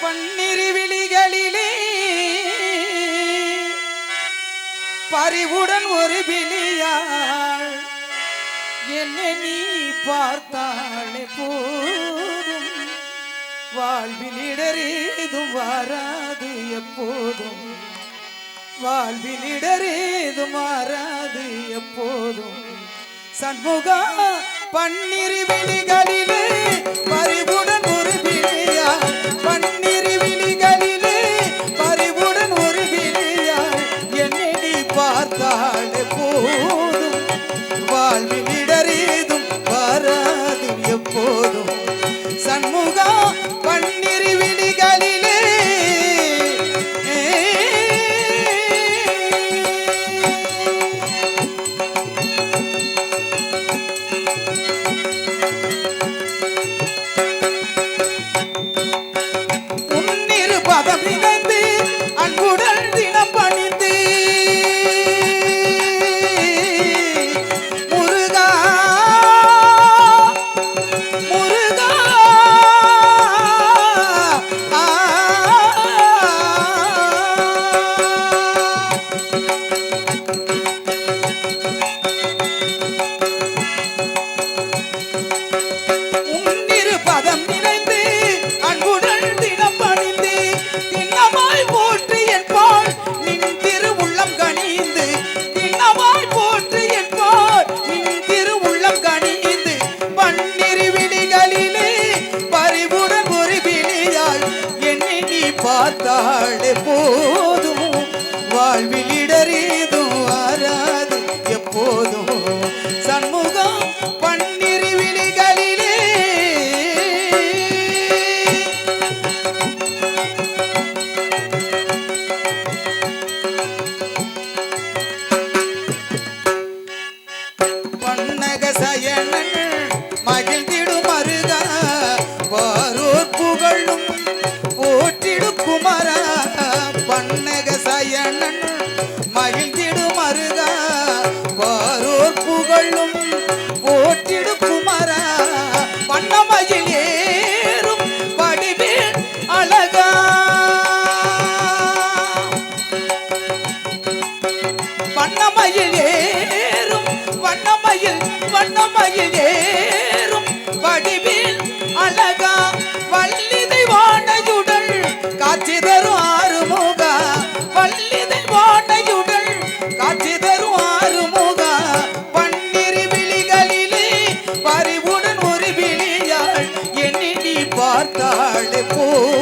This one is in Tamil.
பன்னிரு விழிகளிலே பறிவுடன் ஒரு விழியாள். என்னை நீ பார்த்தாலே போதும். வாழ்வில் இடரேதும் வாராது எப்போதும். வாழ்வில் இடரேதும் மாறாது எப்போதும். சண்முகா பன்னிரு விழிகளிலே பார்த்தாலே போதும். வாழ்வில் இடரேதும் வராது எப்போதும். சண்முகா பன்னிரு விழிகளிலே. உன்னிரு பதம் பார்த்தாள் போதும். வாழ்வில் இடரேதும் பன்னக சயனன் மகிழ்ந்திடு மருகா வாரோர் புகழும் போற்றிடு குமரா. வண்ணமயில் ஏறும் வடிவேல் அழகா. வண்ணமயில் ஏறும் வண்ணமயில் வண்ணமயில் ஏறும் பார்த்தாள் போ.